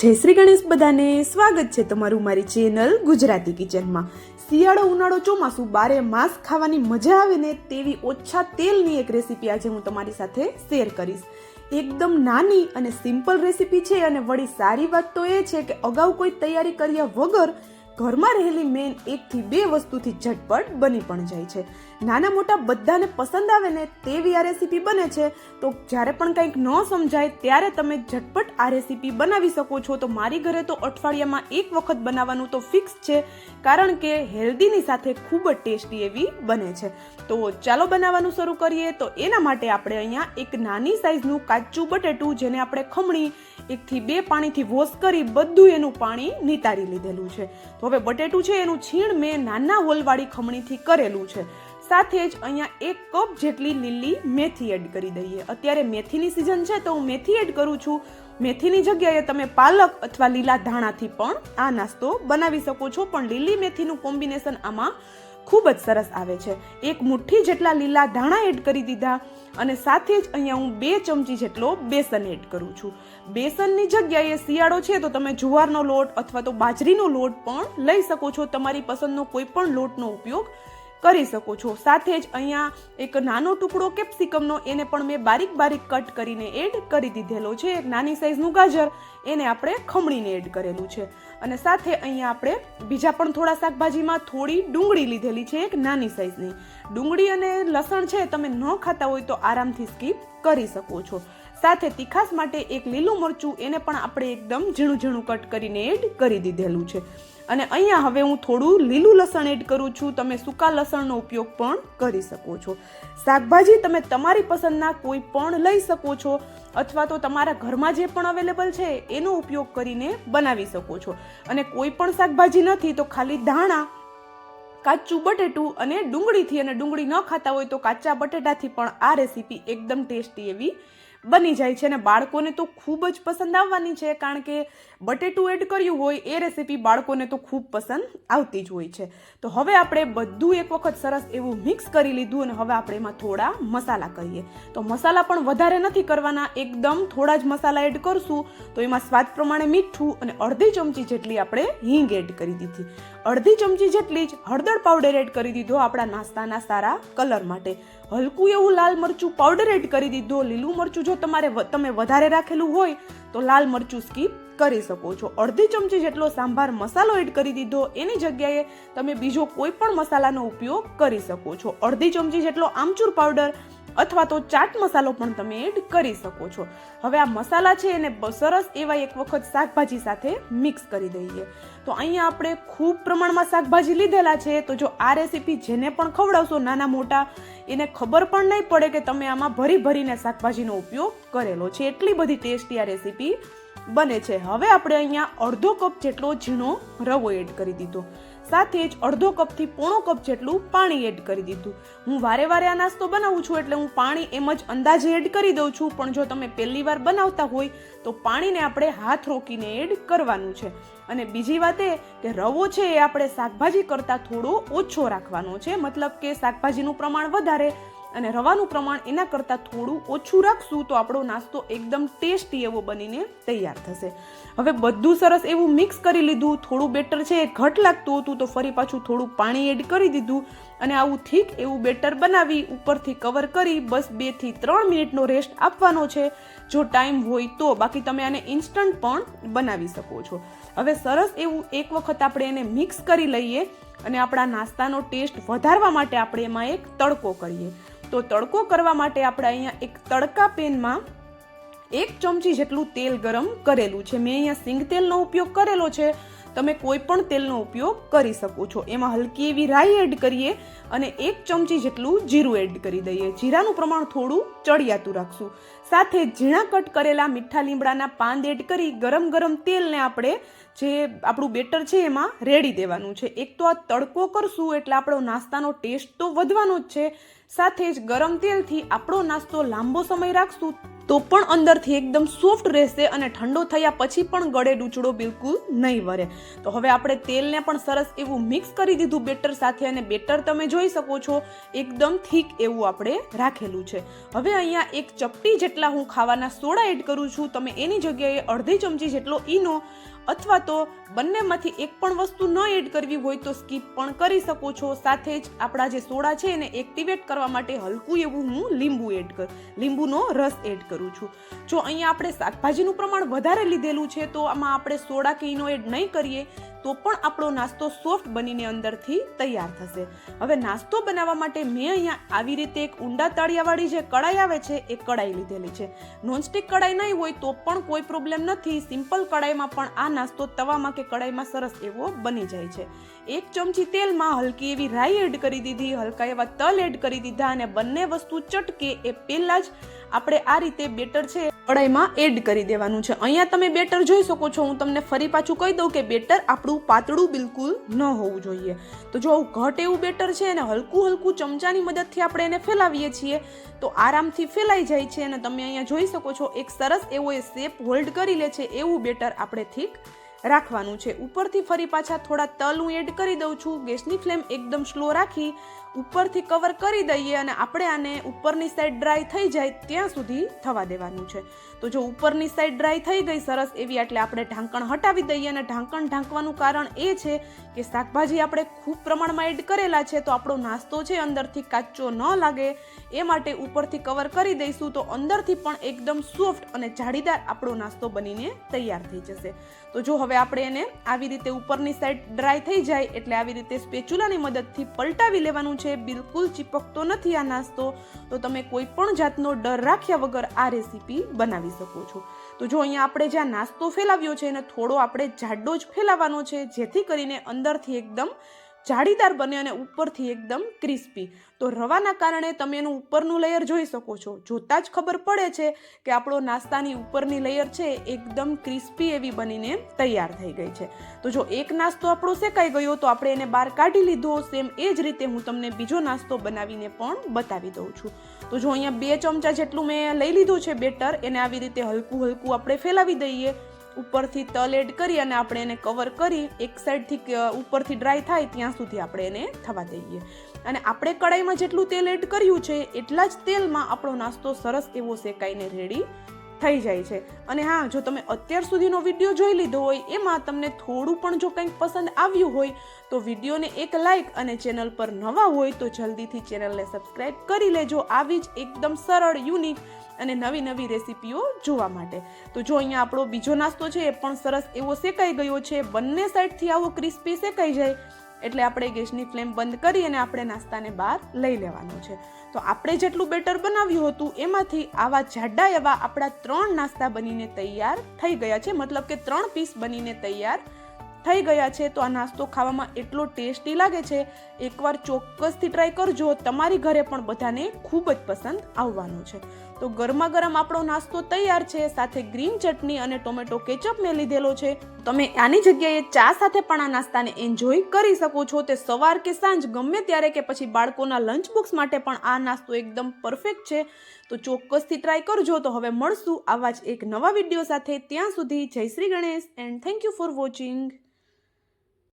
જય શ્રી ગણેશ બધાને સ્વાગત છે તમારું મારી ચેનલ ગુજરાતી કિચનમાં. શિયાળો ઉનાળો ચોમાસું બારે માસ ખાવાની મજા આવે ને તેવી ઓછા તેલની એક રેસીપી આજે હું તમારી સાથે શેર કરીશ. એકદમ નાની અને સિમ્પલ રેસીપી છે અને વળી સારી વાત તો એ છે કે અગાઉ કોઈ તૈયારી કર્યા વગર ઘરમાં રહેલી મેન એકથી બે વસ્તુથી ઝટપટ બની પણ જાય છે. નાના મોટા બધાને પસંદ આવે ને તેવી આ રેસીપી બને છે. તો જ્યારે પણ કંઈક ન સમજાય ત્યારે તમે ઝટપટ આ રેસીપી બનાવી શકો છો. તો મારી ઘરે તો અઠવાડિયામાં એક વખત બનાવવાનું તો ફિક્સ છે. કારણ કે હેલ્ધીની સાથે ખૂબ જ ટેસ્ટી એવી બને છે. તો ચાલો બનાવવાનું શરૂ કરીએ. તો એના માટે આપણે અહીંયા એક નાની સાઇઝનું કાચું બટેટું જેને આપણે ખમણી એકથી બે પાણીથી વોશ કરી બધું એનું પાણી નિતારી લીધેલું છે. તો હવે બટેટું છે એનું છીણ મેં નાના હોલવાળી ખમણીથી કરેલું છે. સાથે જ અહીંયા એક કપ જેટલી લીલી મેથી એડ કરી દઈએ. અત્યારે મેથીની સિઝન છે તો હું મેથી એડ કરું છું. મેથીની જગ્યાએ તમે પાલક અથવા લીલા ધાણાથી પણ આ નાસ્તો બનાવી શકો છો, પણ લીલી મેથીનું કોમ્બિનેશન આમાં ખૂબ જ સરસ આવે છે. એક મુઠ્ઠી જેટલા લીલા ધાણા એડ કરી દીધા અને સાથે જ અહીંયા હું બે ચમચી જેટલો બેસન એડ કરું છું. બેસનની જગ્યાએ શિયાળો છે તો તમે જુવારનો લોટ અથવા તો બાજરીનો લોટ પણ લઈ શકો છો. તમારી પસંદનો કોઈ પણ લોટનો ઉપયોગ કરી શકો છો. સાથે જ અહીંયા એક નાનો ટુકડો કેપ્સિકમનો એને પણ મેં બારીક બારીક કટ કરીને એડ કરી દીધેલો છે. એક નાની સાઈઝનું ગાજર એને આપણે ખમણીને એડ કરેલું છે. અને સાથે અહીંયા આપણે બીજા પણ થોડા શાકભાજીમાં થોડી ડુંગળી લીધેલી છે એક નાની સાઇઝની ડુંગળી અને લસણ છે તમે ન ખાતા હોય તો આરામથી સ્કીપ કરી શકો છો. સાથે તીખાસ માટે એક લીલું મરચું એને પણ આપણે એકદમ ઝીણું ઝીણું કટ કરીને એડ કરી દીધેલું છે. અને અહીંયા હવે હું થોડું લીલું લસણ એડ કરું છું. તમે સૂકા લસણનો ઉપયોગ પણ કરી શકો છો. શાકભાજી તમે તમારી પસંદના કોઈ પણ લઈ શકો છો અથવા તો તમારા ઘરમાં જે પણ અવેલેબલ છે એનો ઉપયોગ કરીને બનાવી શકો છો. અને કોઈ પણ શાકભાજી નથી તો ખાલી ધાણા, કાચું બટેટું અને ડુંગળીથી અને ડુંગળી ન ખાતા હોય તો કાચા બટેટાથી પણ આ રેસીપી એકદમ ટેસ્ટી એવી બની જાય છે અને બાળકોને તો ખૂબ જ પસંદ આવવાની છે કારણ કે બટેટું એડ કર્યું હોય એ રેસીપી બાળકોને તો ખૂબ પસંદ આવતી જ હોય છે. તો હવે આપણે બધું એક વખત સરસ એવું મિક્સ કરી લીધું અને હવે આપણે એમાં થોડા મસાલા કરીએ. તો મસાલા પણ વધારે નથી કરવાના, એકદમ થોડા જ મસાલા એડ કરશું. તો એમાં સ્વાદ પ્રમાણે મીઠું અને અડધી ચમચી જેટલી આપણે હિંગ એડ કરી દીધી. અડધી ચમચી જેટલી જ હળદર પાવડર એડ કરી દીધો આપણા નાસ્તાના સારા કલર માટે. હલકું એવું લાલ મરચું પાવડર એડ કરી દીધો, લીલું મરચું જો તમારે તમે વધારે રાખેલું હોય તો લાલ મરચું સ્કીપ કરી શકો છો. અડધી ચમચી જેટલો સાંભાર મસાલો એડ કરી દીધો. એની જગ્યાએ તમે બીજો કોઈ પણ મસાલાનો ઉપયોગ કરી શકો છો. અડધી ચમચી જેટલો આમચૂર પાવડર અથવા તો ચાટ મસાલો પણ તમે એડ કરી શકો છો. હવે આ મસાલા છે એને સરસ એવા એક વખત શાકભાજી સાથે મિક્સ કરી દઈએ. તો અહીંયા આપણે ખૂબ પ્રમાણમાં શાકભાજી લીધેલા છે. તો જો આ રેસીપી જેને પણ ખવડાવશો નાના મોટા, એને ખબર પણ નહીં પડે કે તમે આમાં ભરી ભરીને શાકભાજીનો ઉપયોગ કરેલો છે. એટલી બધી ટેસ્ટી આ રેસીપી બને છે. હવે આપણે અહીંયા અડધો કપ જેટલો ઝીણો રવો એડ કરી દીધો. સાથે જ અડધો કપથી પોણો કપ જેટલું પાણી એડ કરી દીધું. હું વારે વારે આ નાસ્તો બનાવું છું એટલે હું પાણી એમ જ અંદાજે એડ કરી દઉં છું, પણ જો તમે પહેલી વાર બનાવતા હોય તો પાણીને આપણે હાથ રોકીને એડ કરવાનું છે. અને બીજી વાત એ કે રવો છે એ આપણે શાકભાજી કરતાં થોડો ઓછો રાખવાનો છે, મતલબ કે શાકભાજીનું પ્રમાણ વધારે અને રવાનું પ્રમાણ એના કરતાં થોડું ઓછું રાખશું તો આપણો નાસ્તો એકદમ ટેસ્ટી એવો બનીને તૈયાર થશે. હવે બધું સરસ એવું મિક્સ કરી લીધું, થોડું બેટર છે એ ઘટ લાગતું હતું તો ફરી પાછું થોડું પાણી એડ કરી દીધું અને આવું થીક એવું બેટર બનાવી ઉપરથી કવર કરી બસ બેથી ત્રણ મિનિટનો રેસ્ટ આપવાનો છે. જો ટાઈમ હોય તો બાકી તમે આને ઇન્સ્ટન્ટ પણ બનાવી શકો છો. હવે સરસ એવું એક વખત આપણે એને મિક્સ કરી લઈએ અને આપણા નાસ્તાનો ટેસ્ટ વધારવા માટે આપણે એમાં એક તડકો કરીએ. તો તડકો કરવા માટે આપણે અહીંયા એક તડકા પેનમાં એક ચમચી જેટલું તેલ ગરમ કરેલું છે. મેં અહીંયા સિંગ તેલનો ઉપયોગ કરેલો છે. તમે કોઈ પણ તેલનો ઉપયોગ કરી શકો છો. એમાં હલકી એવી રાઈ એડ કરીએ અને એક ચમચી જેટલું જીરું એડ કરી દઈએ. જીરાનું પ્રમાણ થોડું ચડિયાતું રાખશું. સાથે ઝીણા કટ કરેલા મીઠા લીમડાના પાન એડ કરી ગરમ ગરમ તેલને આપણે જે આપણું બેટર છે એમાં રેડી દેવાનું છે. એક તો આ તડકો કરશું એટલે આપણો નાસ્તાનો ટેસ્ટ તો વધવાનો જ છે. સાથે જ ગરમ તેલથી આપણો નાસ્તો લાંબો સમય રાખશું તો પણ અંદરથી એકદમ સોફ્ટ રહેશે અને ઠંડો થયા પછી પણ ગળે ડૂચડો બિલકુલ નહીં વરે. તો હવે આપણે તેલને પણ સરસ એવું મિક્સ કરી દીધું બેટર સાથે અને બેટર તમે જોઈ શકો છો, એકદમ થીક એવું આપણે રાખેલું છે. હવે અહીંયા એક ચપટી જેટલા હું ખાવાના સોડા એડ કરું છું. તમે એની જગ્યાએ અડધી ચમચી જેટલો ઈનો અથવા તો બંનેમાંથી એક પણ વસ્તુ ન એડ કરવી હોય તો સ્કીપ પણ કરી શકો છો. સાથે જ આપણા જે સોડા છે એને એક્ટિવેટ કરવા માટે હલકું એવું હું લીંબુ એડ કર, લીંબુનો રસ એડ કરું છું. જો અહીંયા આપણે શાકભાજીનું પ્રમાણ વધારે લીધેલું છે તો આમાં આપણે સોડા કે ઈનો એડ નહીં કરીએ. તો પણ આપણો નાસ્તો સોફ્ટ બનીને અંદરથી તૈયાર થશે. હવે નાસ્તો બનાવવા માટે મેં અહીંયા આવી રીતે એક ઊંડા તળિયાવાળી જે કડાઈ આવે છે, એ કડાઈ લીધેલી છે. નોનસ્ટિક કડાઈ નહીં હોય તો પણ કોઈ પ્રોબ્લેમ નથી. સિમ્પલ કડાઈમાં પણ આ નાસ્તો તવામાં કે કડાઈમાં સરસ એવો બની જાય છે. એક ચમચી તેલમાં હલકી એવી રાઈ એડ કરી દીધી, હલકા એવા તલ એડ કરી દીધા અને બંને વસ્તુ ચટકે એ પહેલાં જ આપણે આ રીતે બેટર છે કડાઈમાં એડ કરી દેવાનું છે. અહીંયા તમે બેટર જોઈ શકો છો. હું તમને ફરી પાછું કહી દઉં કે બેટર આપણું પાતળું બિલકુલ ન હોવું જોઈએ. તો જો ઘટ એવું બેટર છે અને હલકું હલકું ચમચાની મદદથી આપણે એને ફેલાવીએ છીએ, તો આરામથી ફેલાઈ જાય છે અને તમે અહીંયા જોઈ શકો છો એક સરસ એવો એ શેપ હોલ્ડ કરી લે છે. એવું બેટર આપણે ઠીક રાખવાનું છે. ઉપરથી ફરી પાછા થોડા તલ હું એડ કરી દઉં છું. ગેસની ફ્લેમ એકદમ સ્લો રાખી ઉપરથી કવર કરી દઈએ અને આપણે આને ઉપરની સાઈડ ડ્રાય થઈ જાય ત્યાં સુધી થવા દેવાનું છે. તો જો ઉપરની સાઈડ ડ્રાય થઈ ગઈ સરસ એવી, એટલે આપણે ઢાંકણ હટાવી દઈએ અને ઢાંકણ ઢાંકવાનું કારણ એ છે કે શાકભાજી આપણે ખૂબ પ્રમાણમાં એડ કરેલા છે, તો આપણો નાસ્તો છે અંદરથી કાચો ન લાગે. એ માટે ઉપરથી કવર કરી દઈશું તો અંદરથી પણ એકદમ સોફ્ટ અને જાળીદાર આપણો નાસ્તો બનીને તૈયાર થઈ જશે. તો જો હવે આપણે એને આવી રીતે ઉપરની સાઈડ ડ્રાય થઈ જાય, એટલે આવી રીતે સ્પેચ્યુલાની મદદથી પલટાવી લેવાનું છે, બિલકુલ ચીપકતો નથી આ નાસ્તો, તો તમે કોઈ પણ જાતનો ડર રાખ્યા વગર આ રેસીપી બનાવી શકો છો. તો જો અહીંયા આપણે જ્યાં નાસ્તો ફેલાવ્યો છે, એને થોડો આપણે જાડો જ ફેલાવવાનો છે, જેથી કરીને અંદરથી એકદમ જાળીદાર બને અને ઉપરથી એકદમ ક્રિસ્પી. તો રવાના કારણે તમે એનું ઉપરનું લેયર જોઈ શકો છો. જોતાં જ ખબર પડે છે કે આપણો નાસ્તાની ઉપરની લેયર છે એકદમ ક્રિસ્પી એવી બનીને તૈયાર થઈ ગઈ છે. તો જો એક નાસ્તો આપણો શેકાઈ ગયો તો આપણે એને બહાર કાઢી લીધો. સેમ એ જ રીતે હું તમને બીજો નાસ્તો બનાવીને પણ બતાવી દઉં છું. તો જો અહીંયા બે ચમચા જેટલું મેં લઈ લીધું છે બેટર, એને આવી રીતે હલકું હલકું આપણે ફેલાવી દઈએ. ઉપરથી તલ એડ કરી અને આપણે એને કવર કરી, એક સાઈડથી ઉપરથી ડ્રાય થાય ત્યાં સુધી આપણે એને થવા દઈએ. અને આપણે કડાઈમાં જેટલું તેલ એડ કર્યું છે, એટલા જ તેલમાં આપણો નાસ્તો સરસ એવો શેકાઈને રેડી થઈ જાય છે. અને હા, જો તમે અત્યાર સુધીનો વીડિયો જોઈ લીધો હોય, એમાં તમને થોડું પણ જો કંઈક પસંદ આવ્યું હોય, તો વિડીયોને એક લાઈક અને ચેનલ પર નવા હોય, તો જલ્દીથી ચેનલને સબસ્ક્રાઈબ કરી લેજો. આવી જ એકદમ સરળ યુનિક અને નવી નવી રેસીપીઓ જોવા માટે. તો જો અહીંયા આપણો બીજો નાસ્તો છે, એ પણ સરસ એવો શેકાઈ ગયો છે, બંને સાઈડથી આવો ક્રિસ્પી શેકાઈ જાય, એટલે આપણે ગેસની ફ્લેમ બંધ કરી અને આપણે નાસ્તાને બહાર લઈ લેવાનો છે. તો આપણે જેટલું બેટર બનાવ્યું હતું, એમાંથી આવા જાડા એવા આપણા ત્રણ નાસ્તા બનીને તૈયાર થઈ ગયા છે. મતલબ કે ત્રણ પીસ બનીને તૈયાર થઈ ગયા છે. તો આ નાસ્તો ખાવામાં એટલો ટેસ્ટી લાગે છે. એકવાર ચોક્કસથી ટ્રાય કરજો. તમારી ઘરે પણ બધાને ખૂબ જ પસંદ આવવાનું છે. તો ગરમા ગરમ આપણો નાસ્તો તૈયાર છે, સાથે ગ્રીન ચટણી અને ટોમેટો કેચઅપ મેં લીધેલો છે. તમે આની જગ્યાએ ચા સાથે પણ આ નાસ્તાને એન્જોય કરી શકો છો. તે સવાર કે સાંજ, ગમે ત્યારે કે પછી બાળકોના લંચ બોક્સ માટે પણ આ નાસ્તો એકદમ પરફેક્ટ છે. તો ચોક્કસથી ટ્રાય કરજો. તો હવે મળશું આવા જ એક નવા વીડિયો સાથે. ત્યાં સુધી Jai Shri Ganesh and thank you for watching